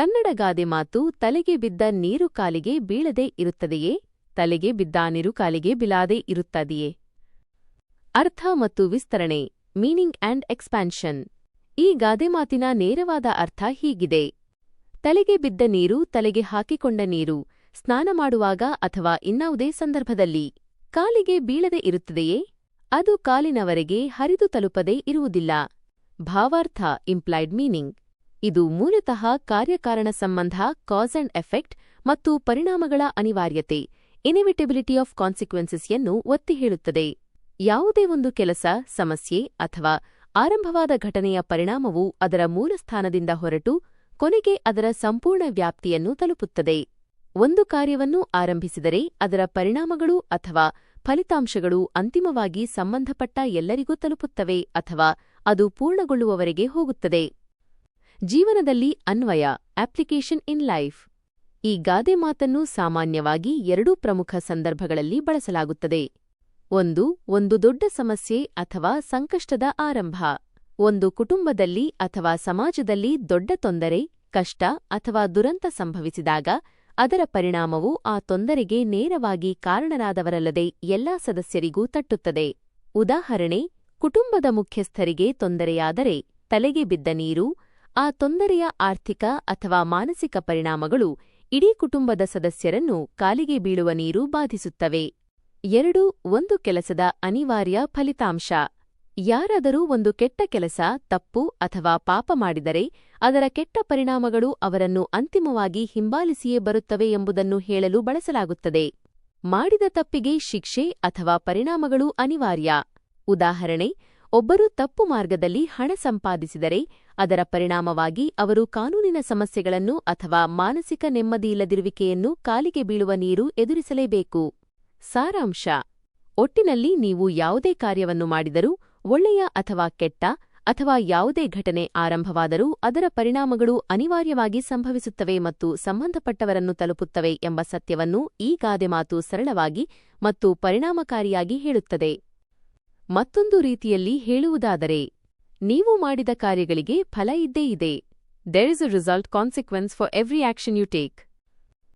ಕನ್ನಡ ಗಾದೆ ಮಾತು ತಲೆಗೆ ಬಿದ್ದ ನೀರು ಕಾಲಿಗೆ ಬೀಳದೆ ಇರುತ್ತದೆಯೇ? ತಲೆಗೆ ಬಿದ್ದ ನೀರು ಕಾಲಿಗೆ ಬಿಲಾದೆ ಇರುತ್ತದೆಯೇ? ಅರ್ಥ ಮತ್ತು ವಿಸ್ತರಣೆ, ಮೀನಿಂಗ್ ಆಂಡ್ ಎಕ್ಸ್ಪ್ಯಾನ್ಷನ್. ಈ ಗಾದೆ ಮಾತಿನ ನೇರವಾದ ಅರ್ಥ ಹೀಗಿದೆ. ತಲೆಗೆ ಬಿದ್ದ ನೀರು ತಲೆಗೆ ಹಾಕಿಕೊಂಡ ನೀರು, ಸ್ನಾನ ಮಾಡುವಾಗ ಅಥವಾ ಇನ್ನಾವುದೇ ಸಂದರ್ಭದಲ್ಲಿ ಕಾಲಿಗೆ ಬೀಳದೆ ಇರುತ್ತದೆಯೇ? ಅದು ಕಾಲಿನವರೆಗೆ ಹರಿದು ತಲುಪದೇ ಇರುವುದಿಲ್ಲ. ಭಾವಾರ್ಥ ಇಂಪ್ಲೈಡ್ ಮೀನಿಂಗ್ ಇದು ಮೂಲತಃ ಕಾರ್ಯಕಾರಣ ಸಂಬಂಧ ಕಾಸ್ ಅಂಡ್ ಎಫೆಕ್ಟ್ ಮತ್ತು ಪರಿಣಾಮಗಳ ಅನಿವಾರ್ಯತೆ ಇನಿವಿಟೆಬಿಲಿಟಿ ಆಫ್ ಕಾನ್ಸಿಕ್ವೆನ್ಸಸ್ಯನ್ನು ಒತ್ತಿ ಹೇಳುತ್ತದೆ. ಯಾವುದೇ ಒಂದು ಕೆಲಸ, ಸಮಸ್ಯೆ ಅಥವಾ ಆರಂಭವಾದ ಘಟನೆಯ ಪರಿಣಾಮವು ಅದರ ಮೂಲಸ್ಥಾನದಿಂದ ಹೊರಟು ಕೊನೆಗೆ ಅದರ ಸಂಪೂರ್ಣ ವ್ಯಾಪ್ತಿಯನ್ನು ತಲುಪುತ್ತದೆ. ಒಂದು ಕಾರ್ಯವನ್ನು ಆರಂಭಿಸಿದರೆ ಅದರ ಪರಿಣಾಮಗಳು ಅಥವಾ ಫಲಿತಾಂಶಗಳು ಅಂತಿಮವಾಗಿ ಸಂಬಂಧಪಟ್ಟ ಎಲ್ಲರಿಗೂ ತಲುಪುತ್ತವೆ ಅಥವಾ ಅದು ಪೂರ್ಣಗೊಳ್ಳುವವರೆಗೆ ಹೋಗುತ್ತದೆ. ಜೀವನದಲ್ಲಿ ಅನ್ವಯ ಅಪ್ಲಿಕೇಶನ್ ಇನ್ ಲೈಫ್ ಈ ಗಾದೆ ಮಾತನ್ನು ಸಾಮಾನ್ಯವಾಗಿ ಎರಡೂ ಪ್ರಮುಖ ಸಂದರ್ಭಗಳಲ್ಲಿ ಬಳಸಲಾಗುತ್ತದೆ. ಒಂದು ಒಂದು ದೊಡ್ಡ ಸಮಸ್ಯೆ ಅಥವಾ ಸಂಕಷ್ಟದ ಆರಂಭ. ಒಂದು ಕುಟುಂಬದಲ್ಲಿ ಅಥವಾ ಸಮಾಜದಲ್ಲಿ ದೊಡ್ಡ ತೊಂದರೆ, ಕಷ್ಟ ಅಥವಾ ದುರಂತ ಸಂಭವಿಸಿದಾಗ ಅದರ ಪರಿಣಾಮವು ಆ ತೊಂದರೆಗೆ ನೇರವಾಗಿ ಕಾರಣರಾದವರಲ್ಲದೆ ಎಲ್ಲಾ ಸದಸ್ಯರಿಗೂ ತಟ್ಟುತ್ತದೆ. ಉದಾಹರಣೆ, ಕುಟುಂಬದ ಮುಖ್ಯಸ್ಥರಿಗೆ ತೊಂದರೆಯಾದರೆ ತಲೆಗೆ ಬಿದ್ದ ನೀರು ಆ ತೊಂದರೆಯ ಆರ್ಥಿಕ ಅಥವಾ ಮಾನಸಿಕ ಪರಿಣಾಮಗಳು ಇಡೀ ಕುಟುಂಬದ ಸದಸ್ಯರನ್ನು ಕಾಲಿಗೆ ಬೀಳುವ ನೀರು ಬಾಧಿಸುತ್ತವೆ. ಎರಡು, ಒಂದು ಕೆಲಸದ ಅನಿವಾರ್ಯ ಫಲಿತಾಂಶ. ಯಾರಾದರೂ ಒಂದು ಕೆಟ್ಟ ಕೆಲಸ, ತಪ್ಪು ಅಥವಾ ಪಾಪ ಮಾಡಿದರೆ ಅದರ ಕೆಟ್ಟ ಪರಿಣಾಮಗಳು ಅವರನ್ನು ಅಂತಿಮವಾಗಿ ಹಿಂಬಾಲಿಸಿಯೇ ಬರುತ್ತವೆ ಎಂಬುದನ್ನು ಹೇಳಲು ಬಳಸಲಾಗುತ್ತದೆ. ಮಾಡಿದ ತಪ್ಪಿಗೆ ಶಿಕ್ಷೆ ಅಥವಾ ಪರಿಣಾಮಗಳು ಅನಿವಾರ್ಯ. ಉದಾಹರಣೆ ಒಬ್ಬರು ತಪ್ಪು ಮಾರ್ಗದಲ್ಲಿ ಹಣ ಸಂಪಾದಿಸಿದರೆ ಅದರ ಪರಿಣಾಮವಾಗಿ ಅವರು ಕಾನೂನಿನ ಸಮಸ್ಯೆಗಳನ್ನು ಅಥವಾ ಮಾನಸಿಕ ನೆಮ್ಮದಿಯಿಲ್ಲದಿರುವಿಕೆಯನ್ನು ಕಾಲಿಗೆ ಬೀಳುವ ನೀರು ಎದುರಿಸಲೇಬೇಕು. ಸಾರಾಂಶ. ಒಟ್ಟಿನಲ್ಲಿ ನೀವು ಯಾವುದೇ ಕಾರ್ಯವನ್ನು ಮಾಡಿದರೂ ಒಳ್ಳೆಯ ಅಥವಾ ಕೆಟ್ಟ ಅಥವಾ ಯಾವುದೇ ಘಟನೆ ಆರಂಭವಾದರೂ ಅದರ ಪರಿಣಾಮಗಳು ಅನಿವಾರ್ಯವಾಗಿ ಸಂಭವಿಸುತ್ತವೆ ಮತ್ತು ಸಂಬಂಧಪಟ್ಟವರನ್ನು ತಲುಪುತ್ತವೆ ಎಂಬ ಸತ್ಯವನ್ನು ಈ ಗಾದೆ ಮಾತು ಸರಳವಾಗಿ ಮತ್ತು ಪರಿಣಾಮಕಾರಿಯಾಗಿ ಹೇಳುತ್ತದೆ. ಮತ್ತೊಂದು ರೀತಿಯಲ್ಲಿ ಹೇಳುವುದಾದರೆ, ನೀವು ಮಾಡಿದ ಕಾರ್ಯಗಳಿಗೆ ಫಲ ಇದ್ದೇ ಇದೆ. There is a result consequence for every action you take